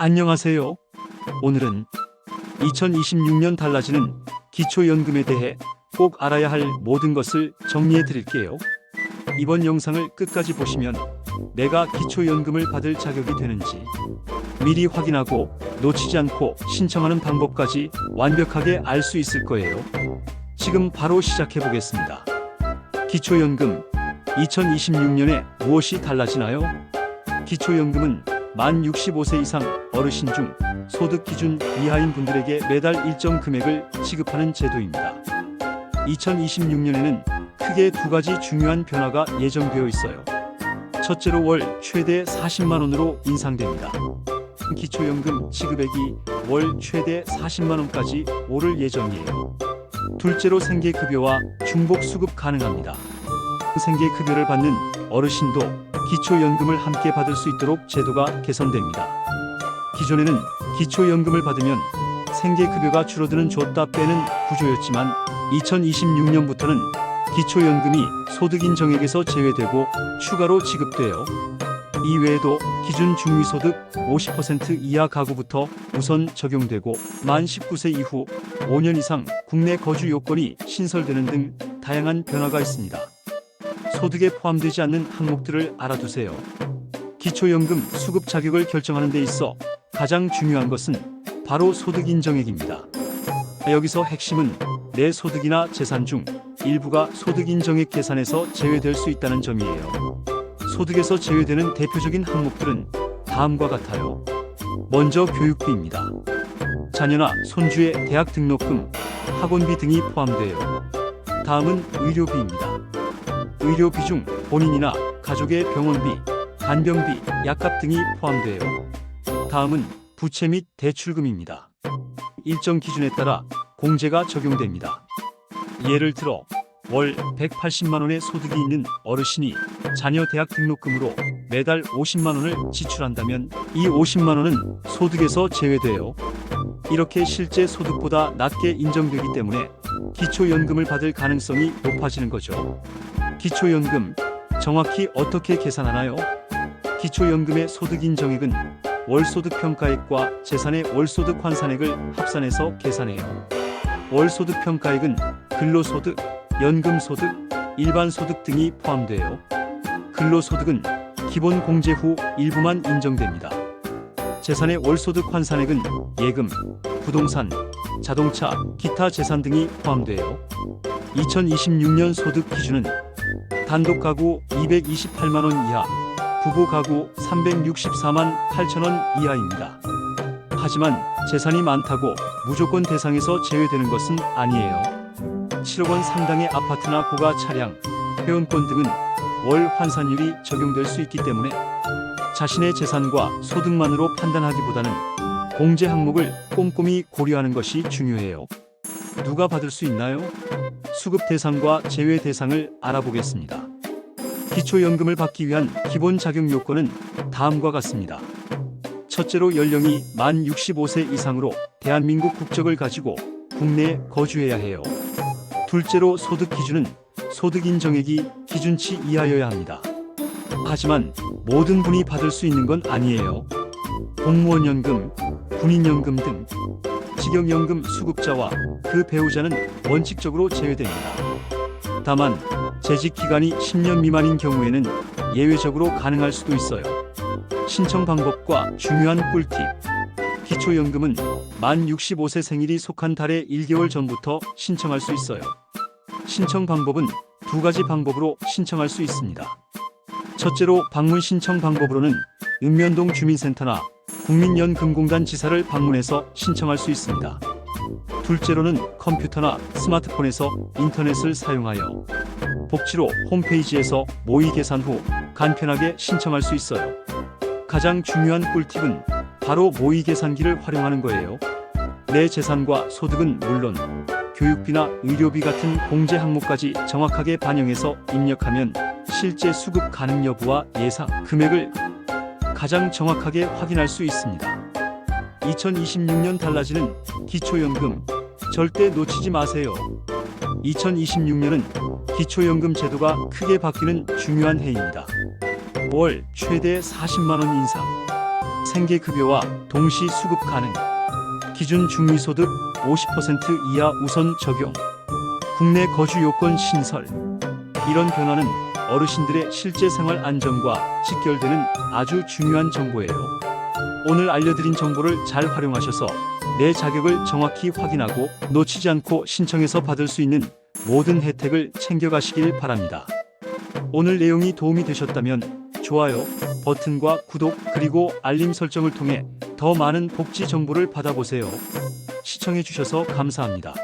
안녕하세요. 오늘은 2026년 달라지는 기초연금에 대해 꼭 알아야 할 모든 것을 정리해 드릴게요. 이번 영상을 끝까지 보시면 내가 기초연금을 받을 자격이 되는지 미리 확인하고 놓치지 않고 신청하는 방법까지 완벽하게 알 수 있을 거예요. 지금 바로 시작해 보겠습니다. 기초연금 2026년에 무엇이 달라지나요? 기초연금은 만 65세 이상 어르신 중 소득 기준 이하인 분들에게 매달 일정 금액을 지급하는 제도입니다. 2026년에는 크게 두 가지 중요한 변화가 예정되어 있어요. 첫째로 월 최대 40만 원으로 인상됩니다. 기초연금 지급액이 월 최대 40만 원까지 오를 예정이에요. 둘째로 생계급여와 중복 수급 가능합니다. 생계급여를 받는 어르신도 기초연금을 함께 받을 수 있도록 제도가 개선됩니다. 기존에는 기초연금을 받으면 생계급여가 줄어드는 줬다 빼는 구조였지만 2026년부터는 기초연금이 소득 인정액에서 제외되고 추가로 지급돼요. 이 외에도 기준 중위소득 50% 이하 가구부터 우선 적용되고 만 19세 이후 5년 이상 국내 거주 요건이 신설되는 등 다양한 변화가 있습니다. 소득에 포함되지 않는 항목들을 알아두세요. 기초연금 수급 자격을 결정하는 데 있어 가장 중요한 것은 바로 소득 인정액입니다. 여기서 핵심은 내 소득이나 재산 중 일부가 소득 인정액 계산에서 제외될 수 있다는 점이에요. 소득에서 제외되는 대표적인 항목들은 다음과 같아요. 먼저 교육비입니다. 자녀나 손주의 대학 등록금, 학원비 등이 포함돼요. 다음은 의료비입니다. 의료 비 중 본인이나 가족의 병원비, 간병비, 약값 등이 포함돼요. 다음은 부채 및 대출금입니다. 일정 기준에 따라 공제가 적용됩니다. 예를 들어 월 180만 원의 소득이 있는 어르신이 자녀 대학 등록금으로 매달 50만 원을 지출한다면 이 50만 원은 소득에서 제외돼요. 이렇게 실제 소득보다 낮게 인정되기 때문에 기초연금을 받을 가능성이 높아지는 거죠. 기초연금 정확히 어떻게 계산하나요? 기초연금의 소득 인 정액은 월소득 평가액과 재산의 월소득 환산액을 합산해서 계산해요. 월소득 평가액은 근로소득, 연금소득, 일반소득 등이 포함돼요. 근로소득은 기본 공제 후 일부만 인정됩니다. 재산의 월소득 환산액은 예금, 부동산, 자동차, 기타 재산 등이 포함돼요. 2026년 소득 기준은 단독 가구 228만 원 이하, 부부 가구 364만 8천 원 이하입니다. 하지만 재산이 많다고 무조건 대상에서 제외되는 것은 아니에요. 7억 원 상당의 아파트나 고가 차량, 회원권 등은 월 환산율이 적용될 수 있기 때문에 자신의 재산과 소득만으로 판단하기보다는 공제 항목을 꼼꼼히 고려하는 것이 중요해요. 누가 받을 수 있나요? 수급 대상과 제외 대상을 알아보겠습니다. 기초연금을 받기 위한 기본 자격 요건은 다음과 같습니다. 첫째로 연령이 만 65세 이상으로 대한민국 국적을 가지고 국내에 거주해야 해요. 둘째로 소득 기준은 소득 인정액이 기준치 이하여야 합니다. 하지만 모든 분이 받을 수 있는 건 아니에요. 공무원 연금, 군인연금 등 직영연금 수급자와 그 배우자는 원칙적으로 제외됩니다. 다만 재직 기간이 10년 미만인 경우에는 예외적으로 가능할 수도 있어요. 신청 방법과 중요한 꿀팁. 기초연금은 만 65세 생일이 속한 달의 1개월 전부터 신청할 수 있어요. 신청 방법은 두 가지 방법으로 신청할 수 있습니다. 첫째로 방문 신청 방법으로는 읍면동 주민센터나 국민연금공단 지사를 방문해서 신청할 수 있습니다. 둘째로는 컴퓨터나 스마트폰에서 인터넷을 사용하여 복지로 홈페이지에서 모의 계산 후 간편하게 신청할 수 있어요. 가장 중요한 꿀팁은 바로 모의 계산기를 활용하는 거예요. 내 재산과 소득은 물론 교육비나 의료비 같은 공제 항목까지 정확하게 반영해서 입력하면 실제 수급 가능 여부와 예상 금액을 가장 정확하게 확인할 수 있습니다. 2026년 달라지는 기초연금 절대 놓치지 마세요. 2026년은 기초연금 제도가 크게 바뀌는 중요한 해입니다. 월 최대 40만 원 인상, 생계급여와 동시 수급 가능. 기준 중위소득 50% 이하 우선 적용. 국내 거주 요건 신설. 이런 변화는 어르신들의 실제 생활 안정과 직결되는 아주 중요한 정보예요. 오늘 알려드린 정보를 잘 활용하셔서 내 자격을 정확히 확인하고 놓치지 않고 신청해서 받을 수 있는 모든 혜택을 챙겨가시길 바랍니다. 오늘 내용이 도움이 되셨다면 좋아요 버튼과 구독 그리고 알림 설정을 통해 더 많은 복지 정보를 받아보세요. 시청해주셔서 감사합니다.